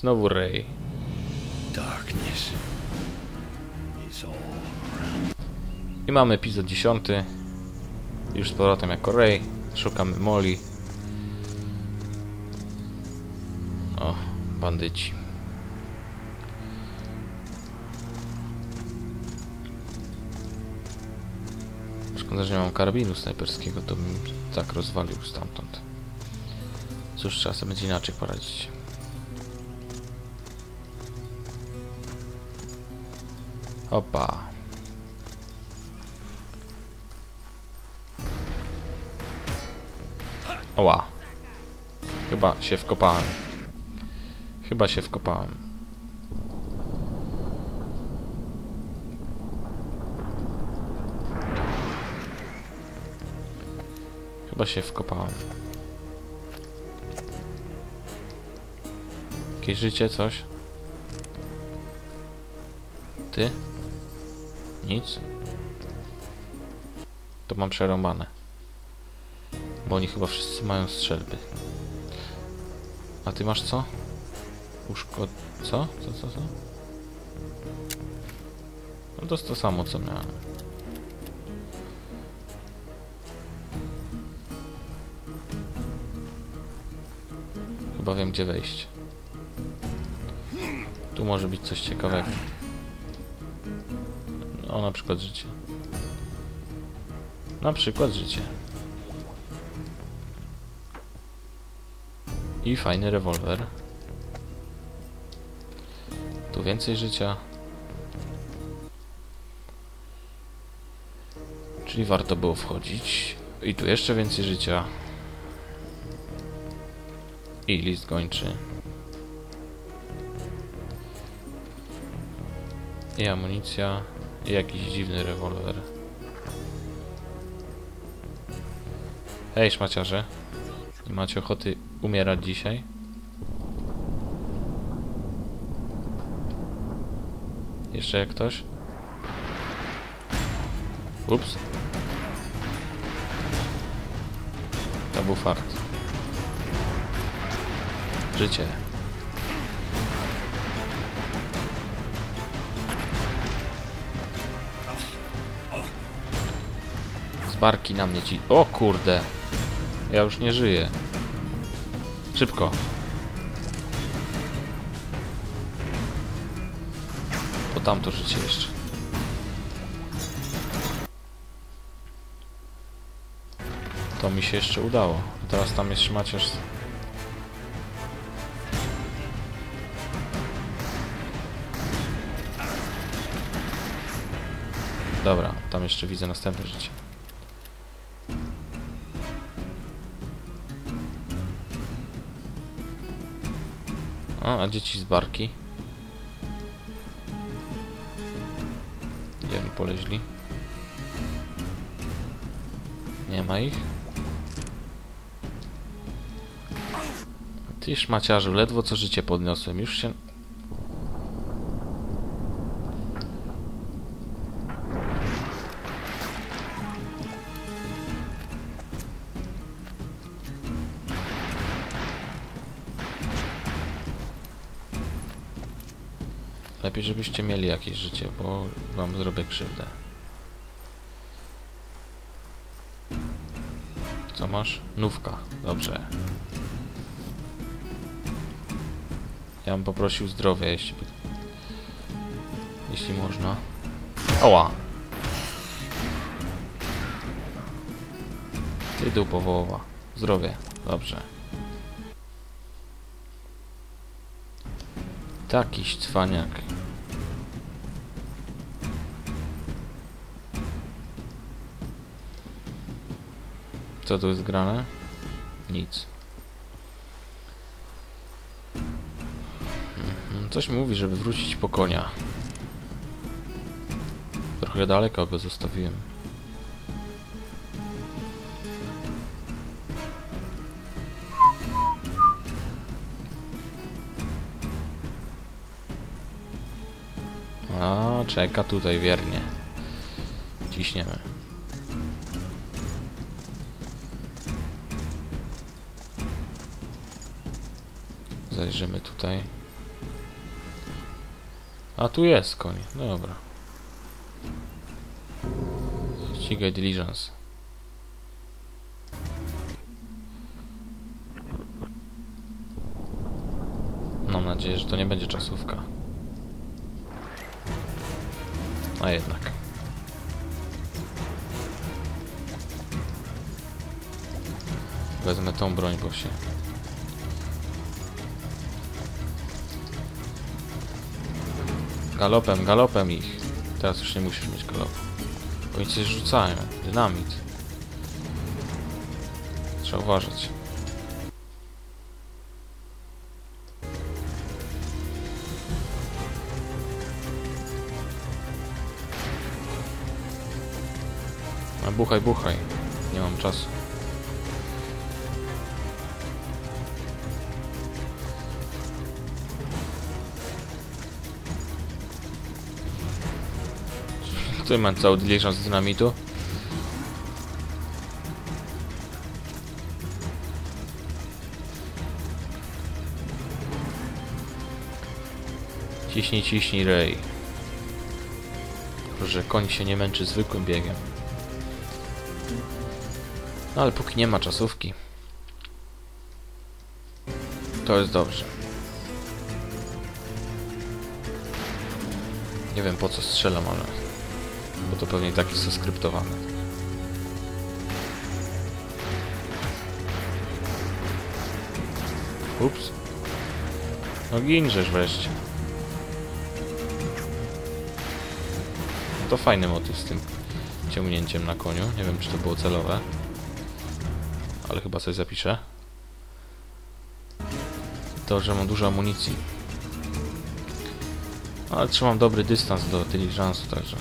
Znowu Ray. I mamy epizod 10. Już z powrotem jako Ray. Szukamy Molly. O, bandyci. Szkoda, że nie mam karabinu snajperskiego, to bym tak rozwalił stamtąd. Cóż, trzeba sobie będzie inaczej poradzić. Opa. Oła. Chyba się wkopałem. Chyba się wkopałem. Chyba się wkopałem. Jakieś życie, coś? Ty? Nic? To mam przerąbane. Bo oni chyba wszyscy mają strzelby. A ty masz co? Uszko... Co? Co, co, co? No to jest to samo, co miałem. Chyba wiem, gdzie wejść. Tu może być coś ciekawego. O, na przykład życie. Na przykład życie. I fajny rewolwer. Tu więcej życia. Czyli warto było wchodzić. I tu jeszcze więcej życia. I list gończy. I amunicja. Jakiś dziwny rewolwer. Hej, szmaciarze. Nie macie ochoty umierać dzisiaj? Jeszcze jak ktoś? Ups. To był fart. Życie. Barki na mnie ci... O kurde! Ja już nie żyję. Szybko. To tamto życie jeszcze. To mi się jeszcze udało. Teraz tam jest szmaciarz. Dobra, tam jeszcze widzę następne życie. A, a dzieci z barki? Gdzie oni poleźli? Nie ma ich? Ty szmaciarzu, ledwo co życie podniosłem, już się... Lepiej, żebyście mieli jakieś życie, bo wam zrobię krzywdę. Co masz? Nówka. Dobrze. Ja bym poprosił zdrowie, jeśli. Jeśli można. Oła! Ty dupo wołowa. Zdrowie. Dobrze. Takiś cwaniak. Co tu jest grane? Nic. Mhm, Coś mówi, żeby wrócić po konia. Trochę daleko go zostawiłem. A, czeka tutaj wiernie. Ciśniemy. Zajrzymy tutaj. A tu jest koń. Dobra. Ścigaj diligence. Mam nadzieję, że to nie będzie czasówka. A jednak. Wezmę tą broń, bo się... Galopem, galopem ich. Teraz już nie musisz mieć galopu. Oni coś rzucają. Dynamit. Trzeba uważać. A buchaj, buchaj. Nie mam czasu. Tutaj mam cały diligence z dynamitu. Ciśnij, ciśnij. Tylko, że koń się nie męczy zwykłym biegiem. No ale póki nie ma czasówki, to jest dobrze. Nie wiem po co strzelam, ale... Bo to pewnie tak jest skryptowane. Ups. No ginżesz wreszcie. To fajny motyw z tym ciągnięciem na koniu. Nie wiem, czy to było celowe. Ale chyba coś zapiszę. To, że mam dużo amunicji. Ale trzymam dobry dystans do diligence'u, także...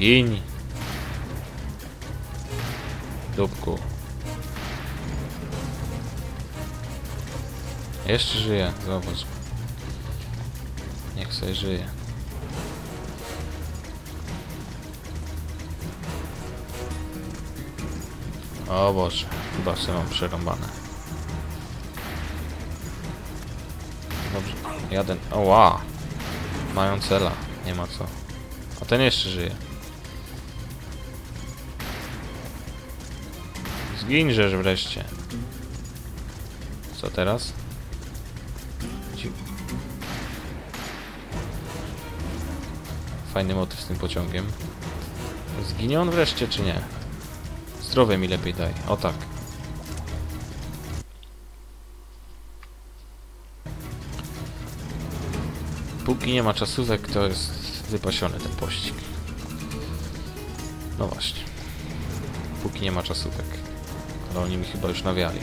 Gin! Dupku. Jeszcze żyje, zobacz. Niech sobie żyje. O Boże, chyba sobie mam przerąbane. Dobrze, jeden. Oła! Mają cela, nie ma co. A ten jeszcze żyje. Zginżesz wreszcie. Co teraz? Fajny motyw z tym pociągiem. Zginie on wreszcie, czy nie? Zdrowie mi lepiej daj. O tak. Póki nie ma czasówek, to jest wypasiony ten pościg. No właśnie. Póki nie ma czasówek. Ale oni mi chyba już nawiali.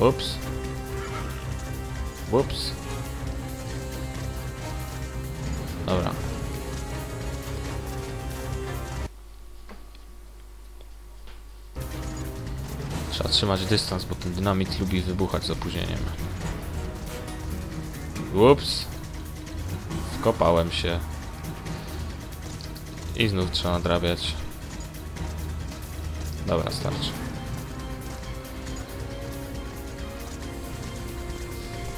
Ups. Ups. Dobra. Trzeba trzymać dystans, bo ten dynamit lubi wybuchać z opóźnieniem. Ups. Wkopałem się. I znów trzeba nadrabiać. Dobra, starczy.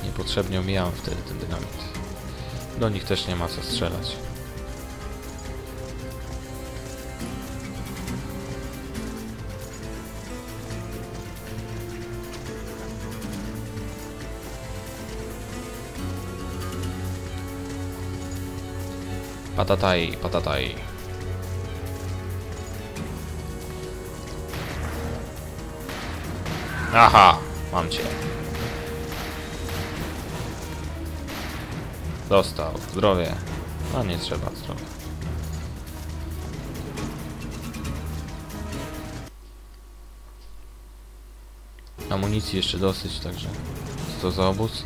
Niepotrzebnie omijałem wtedy ten dynamit. Do nich też nie ma co strzelać. Patataj, patataj. Aha, mam cię. Dostał, zdrowie. No nie trzeba zdrowia. Amunicji jeszcze dosyć, także... Co to za obóz?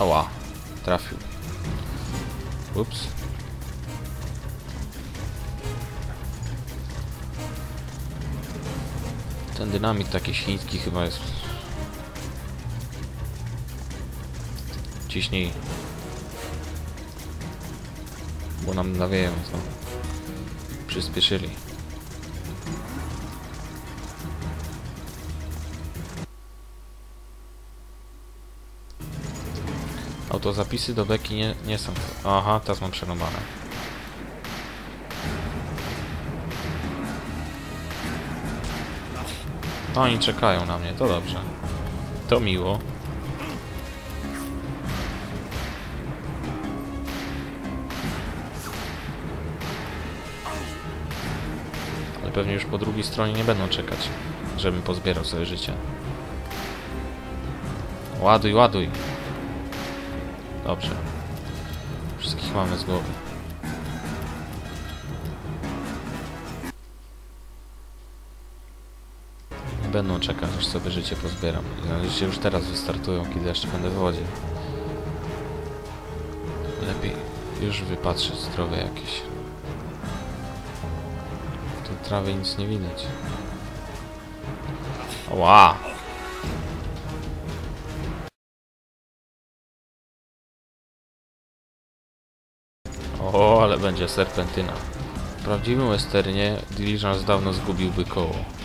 Ała, trafił. Ups. Ten dynamit taki chiński chyba jest. Ciśnij. Bo nam nawieją znowu. Przyspieszyli. Autozapisy do beki nie, nie są. Aha, teraz mam przerąbane. Oni czekają na mnie, to dobrze. To miło. Ale pewnie już po drugiej stronie nie będą czekać, żebym pozbierał sobie życie. Ładuj, ładuj. Dobrze. Wszystkich mamy z głowy. Będą czekać, aż sobie życie pozbieram. I Życie już teraz wystartują, kiedy jeszcze będę w wodzie. Lepiej już wypatrzeć zdrowe jakieś. W tej trawie nic nie widać. Ła! O, ale będzie serpentyna. W prawdziwym westernie Diligence dawno zgubiłby koło.